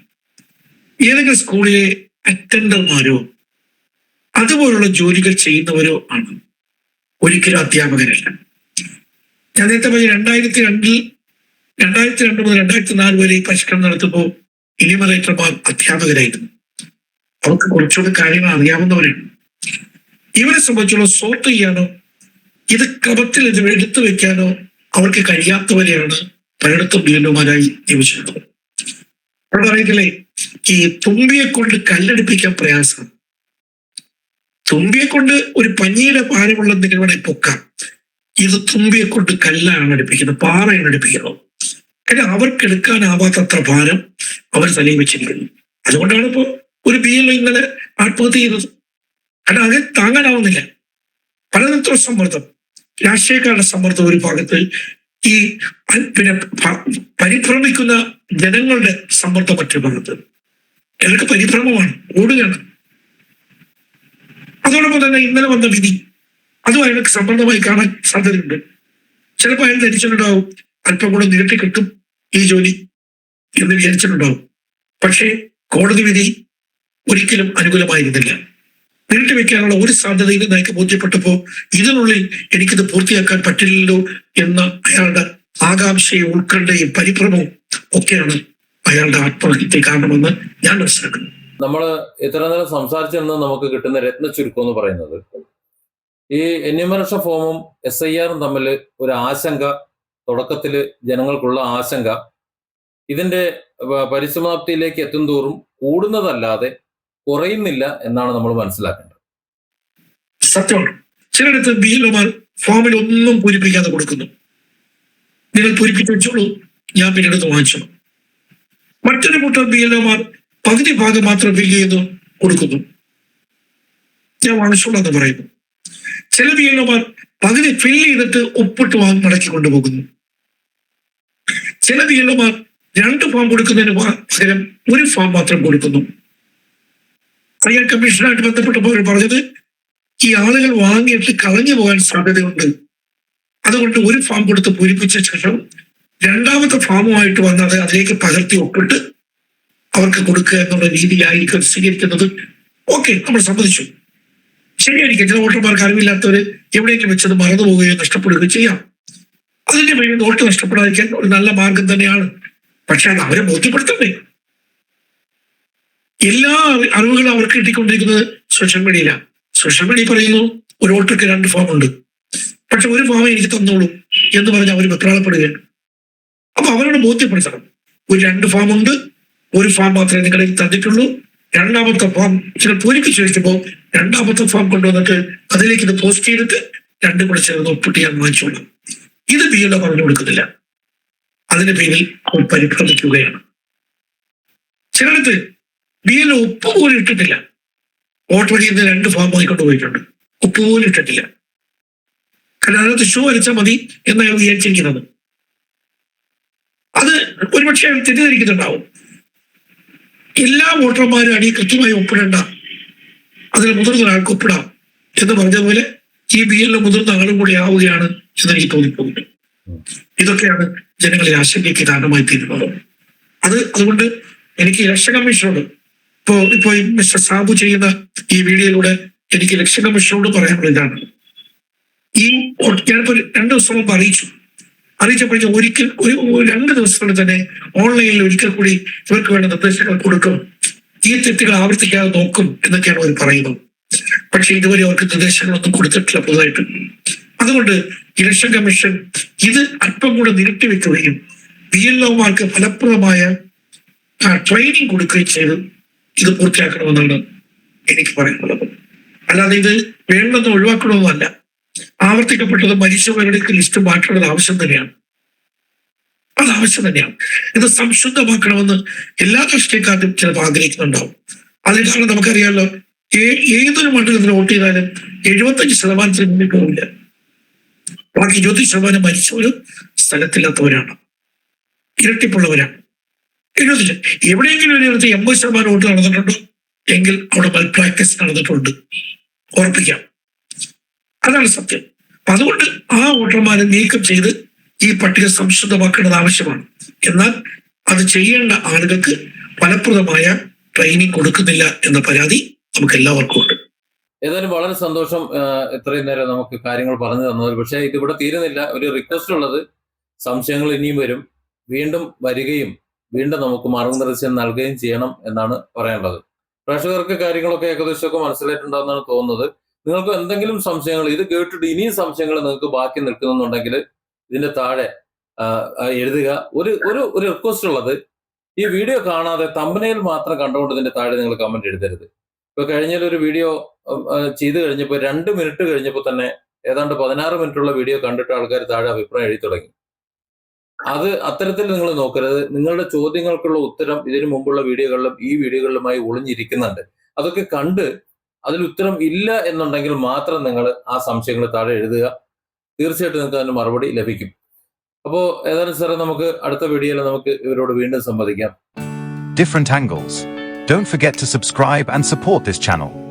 ഏതെങ്കിലും സ്കൂളിലെ അറ്റൻഡർമാരോ അതുപോലുള്ള ജോലികൾ ചെയ്യുന്നവരോ ആണ്. ഒരിക്കലും അധ്യാപകരല്ല. ഞാൻ നേരത്തെ പറഞ്ഞ രണ്ടായിരത്തി രണ്ടിൽ രണ്ടായിരത്തി രണ്ട് മുതൽ രണ്ടായിരത്തി നാല് വരെ പരിഷ്കരണം നടത്തുമ്പോൾ ഇനിമറേറ്റർമാർ അധ്യാപകരായിരുന്നു. അവർക്ക് കുറച്ചുകൂടി കാര്യങ്ങൾ അറിയാവുന്നവരാണ് ഇവരെ സംബന്ധിച്ചുള്ള സോർട്ട് ചെയ്യാനോ ഇത് ക്രമത്തിൽ എടുത്തു വെക്കാനോ അവർക്ക് കഴിയാത്തവരെയാണ് പലയിടത്തും ഡീലർമാരായി നിയമിച്ചിട്ടുള്ളത് അവിടെ പറയത്തില്ലേ ഈ തുമ്പിയെ കൊണ്ട് കല്ലെടുപ്പിക്കാൻ പ്രയാസം. തുമ്പിയെ കൊണ്ട് ഒരു പഞ്ഞിയുടെ ഭാരമുള്ള വേണേ പൊക്കാം. ഇത് തുമ്പിയെ കൊണ്ട് കല്ലാണ് അടുപ്പിക്കുന്നത് പാറയാണ് അടുപ്പിക്കുന്നത്. കാരണം അവർക്ക് എടുക്കാനാവാത്തത്ര ഭാരം അവർ തലയിൽ വെച്ചിരിക്കുന്നു അതുകൊണ്ടാണ് ഇപ്പോ ഒരു ബി എൽ ഇന്നലെ ആത്മഹത്യ ചെയ്തത്. കാരണം അത് താങ്ങാനാവുന്നില്ല. പലതരത്തിലുള്ള സമ്മർദ്ദം. രാഷ്ട്രീയക്കാരുടെ സമ്മർദ്ദം ഒരു ഭാഗത്ത് ഈ പ- പിന്നെ പരിഭ്രമിക്കുന്ന ജനങ്ങളുടെ സമ്മർദ്ദം മറ്റൊരു ഭാഗത്ത്. ഇവർക്ക് പരിഭ്രമമാണ്. ഓടുകയാണ്. അതോടൊപ്പം തന്നെ ഇന്നലെ വന്ന വിധി. അതും അയാൾക്ക് സമ്മർദ്ദമായി കാണാൻ സാധ്യതയുണ്ട്. ചിലപ്പോൾ അയാൾ ധരിച്ചിട്ടുണ്ടാവും. അല്പം കൂടെ നീട്ടി കിട്ടും ഈ ജോലി എന്ന് വിചാരിച്ചിട്ടുണ്ടാവും. പക്ഷേ കോടതി വിധി ഒരിക്കലും അനുകൂലമായിരുന്നില്ല. നീട്ടിവെക്കാനുള്ള ഒരു സാധ്യതയും എനിക്ക് ബോധ്യപ്പെട്ടപ്പോ ഇതിനുള്ളിൽ എനിക്കിത് പൂർത്തിയാക്കാൻ പറ്റില്ലല്ലോ എന്ന അയാളുടെ ആകാംക്ഷയും ഉത്കണ്ഠയും പരിഭ്രമവും ഒക്കെയാണ് അയാളുടെ ആത്മഹത്യക്ക് കാരണമെന്ന് ഞാൻ മനസ്സിലാക്കുന്നു. നമ്മൾ ഇത്ര നേരം സംസാരിച്ചെന്ന് നമുക്ക് കിട്ടുന്ന രത്ന ചുരുക്കം എന്ന് പറയുന്നത്. ഈ എന്യൂമറേഷൻ ഫോമും എസ് ഐ ആറും തമ്മിൽ ഒരു ആശങ്ക തുടക്കത്തിൽ ജനങ്ങൾക്കുള്ള ആശങ്ക ഇതിന്റെ പരിസമാപ്തിയിലേക്ക് എത്തും തോറും കൂടുന്നതല്ലാതെ കുറയുന്നില്ല എന്നാണ് നമ്മൾ മനസ്സിലാക്കേണ്ടത്. സത്യമാണ് ചിലയിടത്ത് ബി എൽ ഫോമിൽ ഒന്നും പൂരിപ്പിക്കാതെ കൊടുക്കുന്നു. നിങ്ങൾ പൂരിപ്പിച്ചു വെച്ചോളൂ ഞാൻ പിന്നീട് വാങ്ങിച്ചോളൂ. മറ്റൊരു കൂട്ടം ബി എൽഒമാർ പകുതി ഭാഗം മാത്രം ഫില്ല് ചെയ്ത് കൊടുക്കുന്നു. ഞാൻ വാങ്ങിച്ചോളാം എന്ന് പറയുന്നു. ചില ബി എൽഒമാർ പകുതി ഫില്ല് ചെയ്തിട്ട് ഒപ്പിട്ട് വാങ്ങി മടക്കി കൊണ്ടുപോകുന്നു. ചില ബി എൽഒമാർ രണ്ട് ഫോം കൊടുക്കുന്നതിന് പകരം ഒരു ഫോം മാത്രം കൊടുക്കുന്നു. അയ്യാ കമ്മീഷനായിട്ട് ബന്ധപ്പെട്ടപ്പോൾ അവർ പറഞ്ഞത് ഈ ആളുകൾ വാങ്ങിയിട്ട് കളഞ്ഞു പോകാൻ സാധ്യതയുണ്ട്. അതുകൊണ്ട് ഒരു ഫാം കൊടുത്ത് പൂരിപ്പിച്ച ശേഷം രണ്ടാമത്തെ ഫാമുമായിട്ട് വന്ന് അത് അതിലേക്ക് പകർത്തി ഒപ്പിട്ട് അവർക്ക് കൊടുക്കുക എന്നുള്ള രീതിയിലായിരിക്കും അത് സ്വീകരിക്കുന്നത്. ഓക്കെ നമ്മൾ സമ്മതിച്ചു. ശരിയായിരിക്കും ചില വോട്ടർമാർക്ക് അറിവില്ലാത്തവര് എവിടെയെങ്കിലും വെച്ചത് മറന്നു പോവുകയോ നഷ്ടപ്പെടുകയോ ചെയ്യാം. അതിന്റെ പേരിൽ വോട്ട് നഷ്ടപ്പെടാതിരിക്കാൻ ഒരു നല്ല മാർഗം തന്നെയാണ്. പക്ഷെ അത് അവരെ ബോധ്യപ്പെടുത്തണ്ടേ? എല്ലാ അറി- അറിവുകളും അവർക്ക് കിട്ടിക്കൊണ്ടിരിക്കുന്നത് സോഷ്യൽ മീഡിയയിലാണ് സോഷ്യൽ മീഡിയ പറയുന്നു ഒരു വോട്ടർക്ക് രണ്ട് ഫോം ഉണ്ട്. പക്ഷെ ഒരു ഫോമേ എനിക്ക് തന്നോളൂ എന്ന് പറഞ്ഞ് അവർ വെപ്രാളപ്പെടുകയാണ്. അപ്പൊ അവരോട് ബോധ്യപ്പെടുത്തണം. ഒരു രണ്ട് ഫോം ഉണ്ട് ഒരു ഫോം മാത്രമേ നിങ്ങളിൽ തന്നിട്ടുള്ളൂ. രണ്ടാമത്തെ ഫോം ചില പൂരിക്ക് വെച്ചപ്പോൾ രണ്ടാമത്തെ ഫോം കൊണ്ടുവന്നിട്ട് അതിലേക്ക് ഇത് പോസ്റ്റ് ചെയ്തിട്ട് രണ്ടും കൂടെ ചേർന്ന് ഒപ്പിട്ട് ഞാൻ വാങ്ങിച്ചോളാം. ഇത് ബി പറഞ്ഞു കൊടുക്കുന്നില്ല. അതിന്റെ പേരിൽ അവർ പരിഭ്രമിക്കുകയാണ്. ചിലടത്ത് ബി ഉപ്പ് പോലും ഇട്ടിട്ടില്ല. വോട്ട് വഴിയിൽ നിന്ന് രണ്ട് ഫോം വാങ്ങിക്കൊണ്ട് പോയിട്ടുണ്ട്. ഉപ്പ് പോലും ഇട്ടിട്ടില്ല. കാരണം അതിനകത്ത് ഷൂ വരച്ചാൽ മതി എന്നാണ് വിചാരിച്ചിരിക്കുന്നത്. അത് ഒരുപക്ഷെ തെറ്റിദ്ധരിക്കുന്നുണ്ടാവും. എല്ലാ വോട്ടർമാരും അടി കൃത്യമായി ഒപ്പിടണ്ട. അതിൽ മുതിർന്ന ഒരാൾക്ക് ഒപ്പിടാം എന്ന് പറഞ്ഞതുപോലെ ഈ ബി എല്ലിൽ മുതിർന്ന ആളും കൂടി ആവുകയാണ് എന്ന് എനിക്ക് തോന്നിപ്പോകുന്നു. ഇതൊക്കെയാണ് ജനങ്ങളെ ആശങ്കയ്ക്ക് കാരണമായി തീരുന്നത് അത് അതുകൊണ്ട് എനിക്ക് ഇലക്ഷൻ കമ്മീഷനോട് ഇപ്പോ ഇപ്പോ മിസ്റ്റർ സാബു ചെയ്യുന്ന ഈ വീഡിയോയിലൂടെ എനിക്ക് ഇലക്ഷൻ കമ്മീഷനോട് പറയാനുള്ള ഇതാണ്. ഈ ഞാനിപ്പോ രണ്ട് ദിവസം മുമ്പ് അറിയിച്ചു. അറിയിച്ചപ്പോഴേക്കും ഒരിക്കൽ ഒരു രണ്ട് ദിവസത്തിനുള്ളിൽ തന്നെ ഓൺലൈനിൽ ഒരിക്കൽ കൂടി ഇവർക്ക് വേണ്ട നിർദ്ദേശങ്ങൾ കൊടുക്കും. ഈ തെറ്റുകൾ ആവർത്തിക്കാതെ നോക്കും എന്നൊക്കെയാണ് അവർ പറയുന്നത്. പക്ഷെ ഇതുവരെ അവർക്ക് നിർദ്ദേശങ്ങളൊന്നും കൊടുത്തിട്ടില്ല പുതുതായിട്ട്. അതുകൊണ്ട് ഇലക്ഷൻ കമ്മീഷൻ ഇത് അല്പം കൂടെ നിരട്ടി വെക്കുകയും ബി എൽ ഒമാർക്ക് ഫലപ്രദമായ ട്രെയിനിങ് കൊടുക്കുകയും ചെയ്ത്. ഇത് പൂർത്തിയാക്കണമെന്നാണ് എനിക്ക് പറയാനുള്ളത്. അല്ലാതെ ഇത് വേണ്ടെന്ന് ഒഴിവാക്കണമെന്നല്ല. ആവർത്തിക്കപ്പെട്ടത് മരിച്ചവരുടെ ലിസ്റ്റ് മാറ്റേണ്ടത് ആവശ്യം തന്നെയാണ്. അത് ആവശ്യം തന്നെയാണ്. ഇത് സംശുദ്ധമാക്കണമെന്ന് എല്ലാ രാഷ്ട്രീയക്കാരും ചിലപ്പോൾ ആഗ്രഹിക്കുന്നുണ്ടാവും. അതിനാണ് നമുക്കറിയാമല്ലോ ഏതൊരു മണ്ഡലത്തിൽ വോട്ട് ചെയ്താലും എഴുപത്തഞ്ച് ശതമാനത്തിന് മുന്നിൽ പോകില്ല ബാക്കി ഇരുപത്തി ശതമാനം മരിച്ചവരും സ്ഥലത്തില്ലാത്തവരാണ്. ഇരട്ടിപ്പുള്ളവരാണ്. എഴുപത്തില്ല എവിടെയെങ്കിലും ഒരു ഇടത്ത് എൺപത് ശതമാനം വോട്ട് നടന്നിട്ടുണ്ടോ? എങ്കിൽ അവിടെ മൽ പ്രാക്ടീസ് നടന്നിട്ടുണ്ട്. ഉറപ്പിക്കാം. അതാണ് സത്യം. അതുകൊണ്ട് ആ വോട്ടർമാരെ നീക്കം ചെയ്ത് ഈ പട്ടിക സംശുദ്ധമാക്കേണ്ടത് ആവശ്യമാണ്. എന്നാൽ അത് ചെയ്യേണ്ട ആളുകൾക്ക് ഫലപ്രദമായ ട്രെയിനിങ് കൊടുക്കുന്നില്ല എന്ന പരാതി നമുക്ക് എല്ലാവർക്കും ഉണ്ട്. ഏതായാലും വളരെ സന്തോഷം ഇത്രയും നേരം നമുക്ക് കാര്യങ്ങൾ പറഞ്ഞു തന്നത്. പക്ഷേ ഇതിവിടെ തീരുന്നില്ല. ഒരു റിക്വസ്റ്റ് ഉള്ളത് സംശയങ്ങൾ ഇനിയും വരും. വീണ്ടും വരികയും വീണ്ടും നമുക്ക് മാർഗനിർദ്ദേശം നൽകുകയും ചെയ്യണം എന്നാണ് പറയാനുള്ളത്. പ്രേക്ഷകർക്ക് കാര്യങ്ങളൊക്കെ ഏകദേശമൊക്കെ മനസ്സിലായിട്ടുണ്ടാകുന്നതാണ് തോന്നുന്നത്. നിങ്ങൾക്ക് എന്തെങ്കിലും സംശയങ്ങൾ ഇത് കേട്ടിട്ട് ഇനിയും സംശയങ്ങൾ നിങ്ങൾക്ക് ബാക്കി നിൽക്കുന്നുണ്ടെങ്കിൽ ഇതിന്റെ താഴെ എഴുതുക. ഒരു ഒരു ഒരു റിക്വസ്റ്റ് ഉള്ളത് ഈ വീഡിയോ കാണാതെ തമ്പനയിൽ മാത്രം കണ്ടുകൊണ്ട് ഇതിന്റെ താഴെ നിങ്ങൾ കമന്റ് എഴുതരുത്. ഇപ്പൊ കഴിഞ്ഞാൽ ഒരു വീഡിയോ ചെയ്ത് കഴിഞ്ഞപ്പോൾ രണ്ട് മിനിറ്റ് കഴിഞ്ഞപ്പോൾ തന്നെ ഏതാണ്ട് പതിനാറ് മിനിറ്റുള്ള വീഡിയോ കണ്ടിട്ട് ആൾക്കാർ താഴെ അഭിപ്രായം എഴുതി തുടങ്ങി. അത് അത്തരത്തിൽ നിങ്ങൾ നോക്കരുത്. നിങ്ങളുടെ ചോദ്യങ്ങൾക്കുള്ള ഉത്തരം ഇതിനു മുമ്പുള്ള വീഡിയോകളിലും ഈ വീഡിയോകളിലുമായി ഒളിഞ്ഞിരിക്കുന്നുണ്ട്. അതൊക്കെ കണ്ട് അതിൽ ഉത്തരം ഇല്ല എന്നുണ്ടെങ്കിൽ മാത്രം നിങ്ങൾ ആ സംശയങ്ങൾ താഴെ എഴുതുക. തീർച്ചയായിട്ടും നിങ്ങൾക്ക് അതിന് മറുപടി ലഭിക്കും. അപ്പോൾ ഏതായാലും സാറേ നമുക്ക് അടുത്ത വീഡിയോയിൽ നമുക്ക് ഇവരോട് വീണ്ടും സംവദിക്കാം. Different angles don't forget to subscribe and support this channel.